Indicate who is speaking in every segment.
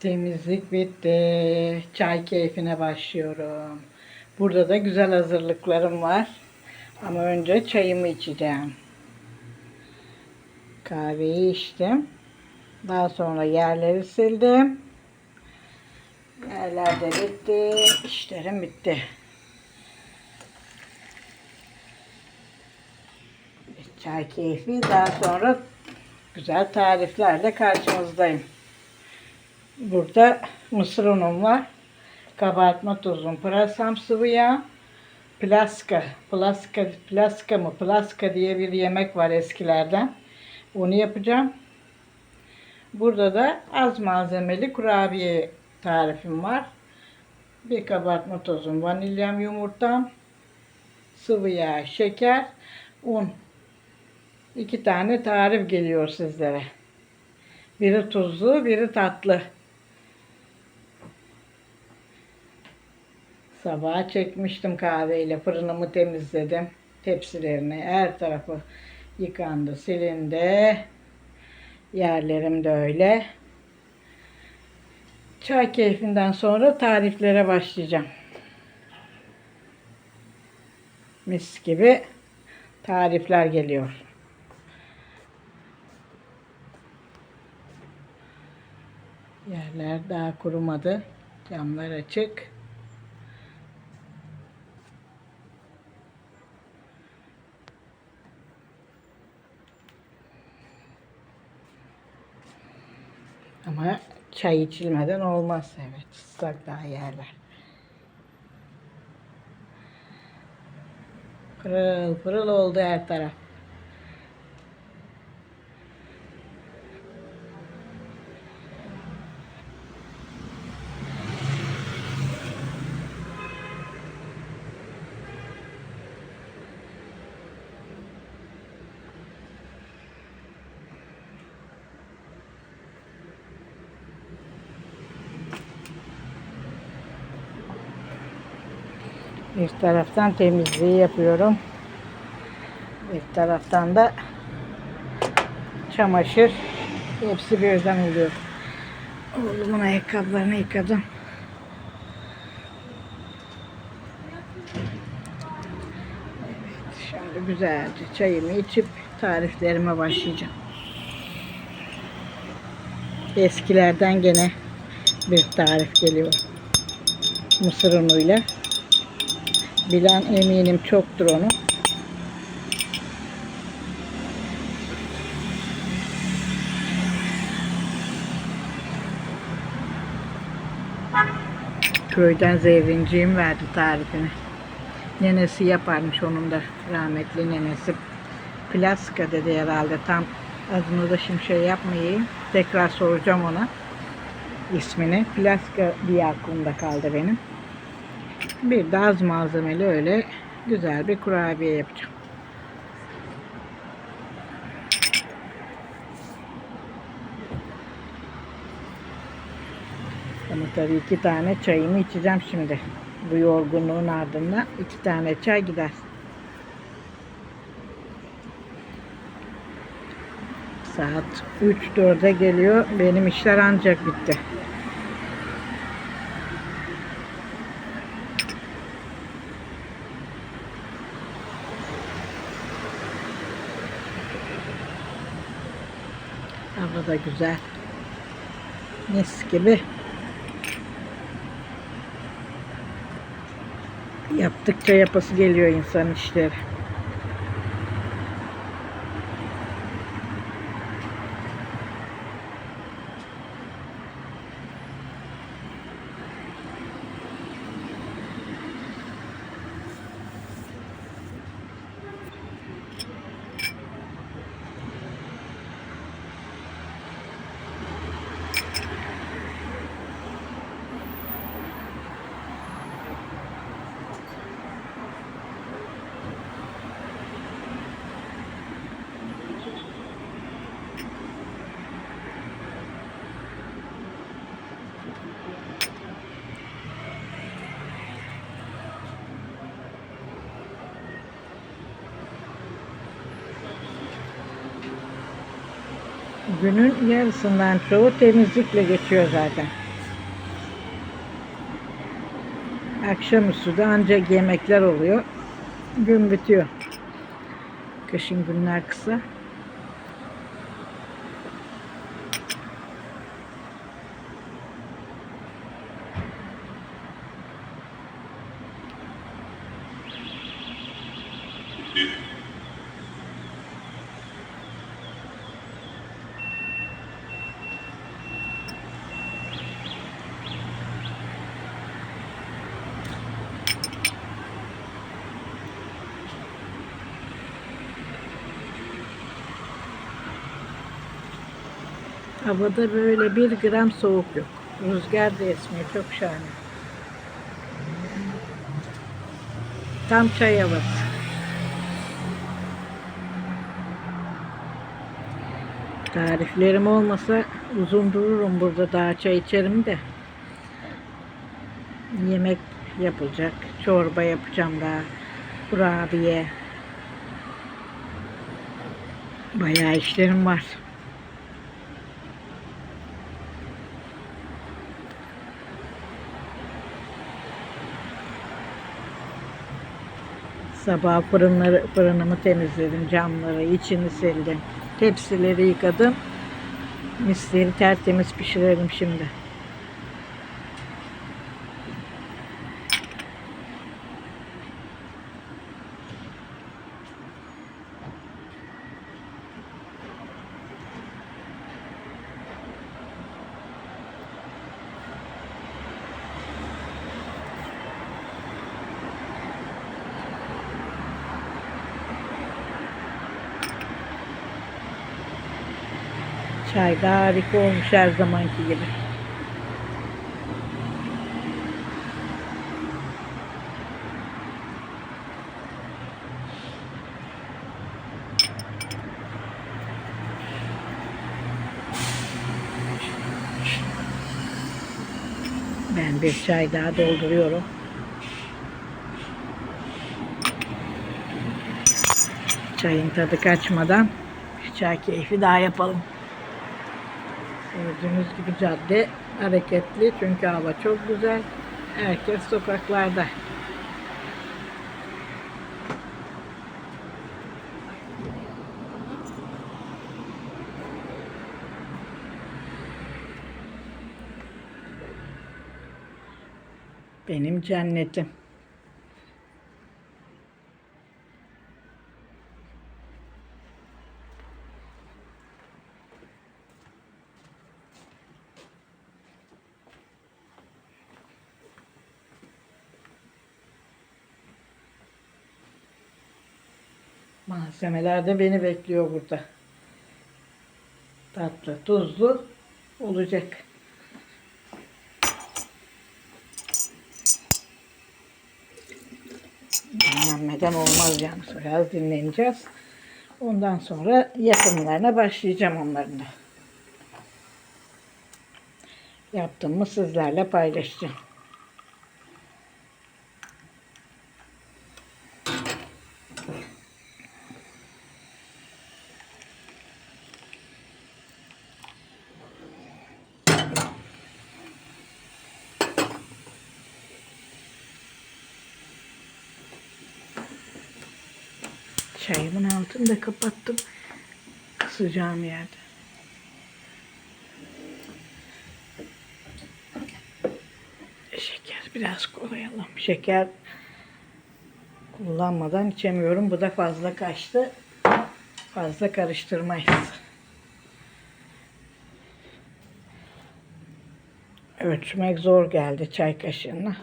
Speaker 1: Temizlik bitti. Çay keyfine başlıyorum. Burada da güzel hazırlıklarım var. Ama önce çayımı içeceğim. Kahveyi içtim. Daha sonra yerleri sildim. Yerler de bitti. İşlerim bitti. Çay keyfi. Daha sonra güzel tariflerle karşınızdayım. Burada mısır unum var. Kabartma tozum, pırasam sıvı yağ, plaska, plaska, plaska mı, plaska diye bir yemek var eskilerden. Onu yapacağım. Burada da az malzemeli kurabiye tarifim var. Bir kabartma tozum, vanilyam, yumurtam, sıvı yağ, şeker, un. İki tane tarif geliyor sizlere. Biri tuzlu, biri tatlı. Sabaha çekmiştim kahveyle. Fırınımı temizledim. Tepsilerini her tarafı yıkandı, silindi. Yerlerim de öyle. Çay keyfinden sonra tariflere başlayacağım. Mis gibi tarifler geliyor. Yerler daha kurumadı. Camlar açık. Ama çay içilmeden olmaz. Evet, ıslak daha yerler. Pırıl pırıl oldu her taraf. Bir taraftan temizliği yapıyorum. Bir taraftan da çamaşır. Hepsi birden oluyor. Oğlumun ayakkabılarını yıkadım. Evet, şimdi güzelce çayımı içip tariflerime başlayacağım. Eskilerden gene bir tarif geliyor. Mısır unuyla. Bilen eminim çoktur onu. Köyden zevrinciğim verdi tarifini. Nenesi yaparmış onun da rahmetli nenesi. Plaska dedi herhalde tam adını da şimdi şey yapmayayım. Tekrar soracağım ona ismini. Plaska diye aklımda kaldı benim. Bir de az malzemeli öyle güzel bir kurabiye yapacağım. Ama tabii iki tane çayımı içeceğim şimdi. Bu yorgunluğun ardından iki tane çay gider. Saat 3-4'e geliyor. Benim işler ancak bitti. Hava da güzel. Mis gibi. Yaptıkça yapası geliyor insan işleri. günün yarısından çoğu temizlikle geçiyor zaten. Akşamüstü de ancak yemekler oluyor. Gün bitiyor. Kışın günler kısa. Havada böyle bir gram soğuk yok. Rüzgar da esmiyor. Çok şahane. Tam çay havası. Tariflerim olmasa uzun dururum burada daha çay içerim de. Yemek yapılacak. Çorba yapacağım daha. Kurabiye. Bayağı işlerim var. Sabah fırınları, fırınımı temizledim, camları, içini sildim. Tepsileri yıkadım. Misleri tertemiz pişirelim şimdi. Çay da harika olmuş her zamanki gibi. Ben bir çay daha dolduruyorum. Çayın tadı kaçmadan çay keyfi daha yapalım. Gördüğünüz gibi cadde hareketli çünkü hava çok güzel. Herkes sokaklarda. Benim cennetim. Malzemeler de beni bekliyor burada. Tatlı, tuzlu olacak. Dinlenmeden olmaz yani. Biraz dinleneceğiz. Ondan sonra yapımlarına başlayacağım onların da. Yaptığımı sizlerle paylaşacağım. Çayımın altını da kapattım. Kısacağım yerde. Şeker biraz koyalım. Şeker kullanmadan içemiyorum. Bu da fazla kaçtı. Fazla karıştırmayız. Ölçmek zor geldi çay kaşığına.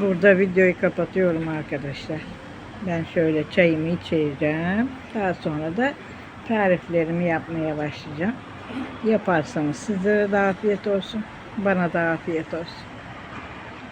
Speaker 1: Burada videoyu kapatıyorum arkadaşlar. Ben şöyle çayımı içeceğim. Daha sonra da tariflerimi yapmaya başlayacağım. Yaparsanız sizlere de afiyet olsun. Bana da afiyet olsun.